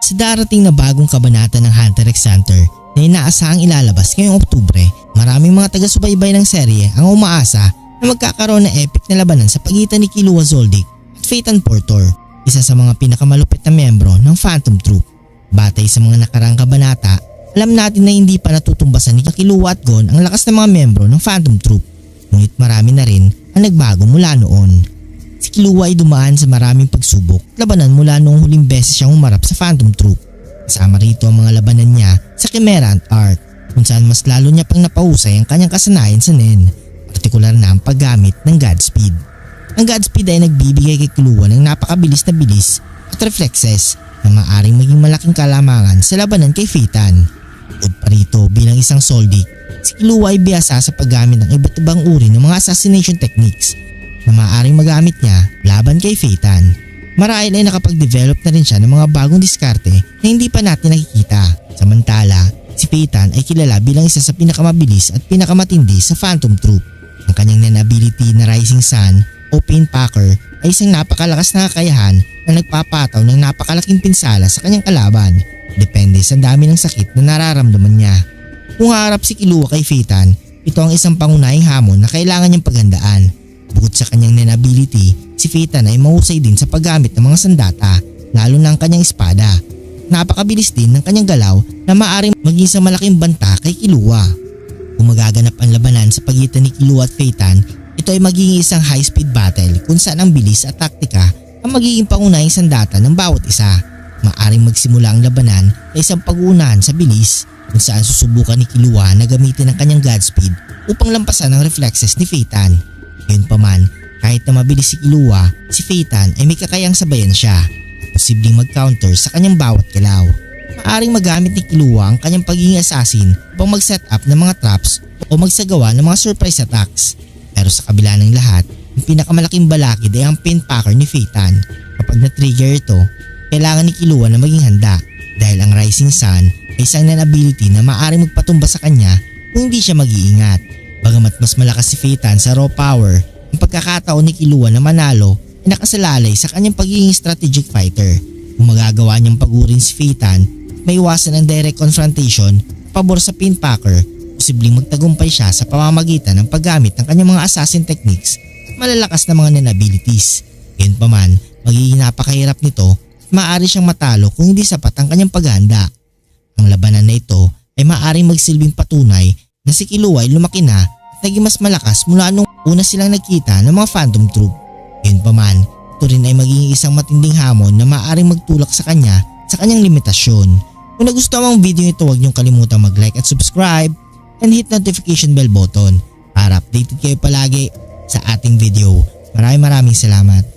Sa darating na bagong kabanata ng Hunter x Hunter na inaasahang ilalabas ngayong Oktubre, maraming mga taga-subaybay ng serye ang umaasa na magkakaroon ng epic na labanan sa pagitan ni Killua Zoldyck at Phaeton Portor, isa sa mga pinakamalupit na membro ng Phantom Troop. Batay sa mga nakarang kabanata, alam natin na hindi pa natutumbasan ni Killua at Gon ang lakas ng mga membro ng Phantom Troop. Ngunit marami na rin ang nagbago mula noon. Si Killua ay dumaan sa maraming pagsubok, labanan mula noong huling beses siyang umarap sa Phantom Troop. Kasama rito ang mga labanan niya sa Chimera Ant Arc kung saan mas lalo niya pang napahusay ang kanyang kasanayan sa Nen, partikular na ang paggamit ng Godspeed. Ang Godspeed ay nagbibigay kay Killua ng napakabilis na bilis at reflexes na maaring maging malaking kalamangan sa labanan kay Phaeton. Bukod pa rito bilang isang soldic, si Killua ay biyasa sa paggamit ng iba't ibang uri ng mga assassination techniques na maaaring magamit niya laban kay Phaeton. Marahil ay nakapag-develop na rin siya ng mga bagong diskarte na hindi pa natin nakikita. Samantala, si Phaeton ay kilala bilang isa sa pinakamabilis at pinakamatindi sa Phantom Troop. Ang kanyang nan ability na Rising Sun o Painpacker ay isang napakalakas na kakayahan na nagpapataw ng napakalaking pinsala sa kanyang kalaban. Depende sa dami ng sakit na nararamdaman niya. Kung harap si Killua kay Phaeton, ito ang isang pangunahing hamon na kailangan niyang paghandaan. Bukod sa kanyang nen ability, si Phaeton ay mahusay din sa paggamit ng mga sandata, lalo na ang kanyang espada. Napakabilis din ng kanyang galaw na maaaring maging sa malaking banta kay Killua. Kung magaganap ang labanan sa pagitan ni Killua at Phaeton, ito ay magiging isang high-speed battle kung saan ang bilis at taktika ang magiging pangunahing sandata ng bawat isa. Maaring magsimula ang labanan sa isang pag-uunahan sa bilis kung saan susubukan ni Killua na gamitin ang kanyang Godspeed upang lampasan ang reflexes ni Phaeton. Yun pa man, kahit na mabilis si Killua, si Phaeton ay may kakayang sabayan siya at posibleng mag-counter sa kanyang bawat galaw. Maaring magamit ni Killua ang kanyang pagiging assassin upang mag-set up ng mga traps o magsagawa ng mga surprise attacks. Pero sa kabila ng lahat, ang pinakamalaking balakid ay ang pinpacker ni Phaeton. Kapag na-trigger ito, kailangan ni Killua na maging handa dahil ang Rising Sun ay isang non-ability na maaaring magpatumba sa kanya kung hindi siya mag-iingat. Bagamat mas malakas si Phaeton sa raw power, ang pagkakataon ni Killua na manalo ay nakasalalay sa kanyang pagiging strategic fighter. Kung magagawa niyang pagurin si Phaeton, may iwasan ang direct confrontation pabor sa pinpacker, posibleng magtagumpay siya sa pamamagitan ng paggamit ng kanyang mga assassin techniques at malalakas na mga nen abilities. Yun pa man, magiging napakahirap nito maaari siyang matalo kung hindi sapat ang kanyang paghahanda. Ang labanan na ito ay maaaring magsilbing patunay na si Killua ay lumaki na at naging mas malakas mula nung una silang nagkita ng mga Phantom Troop. Yun pa man, ito rin ay magiging isang matinding hamon na maaaring magtulak sa kanya sa kanyang limitasyon. Kung nagustuhan mo ang video ito huwag niyong kalimutang mag-like at subscribe and hit notification bell button para updated kayo palagi sa ating video. Maraming maraming salamat.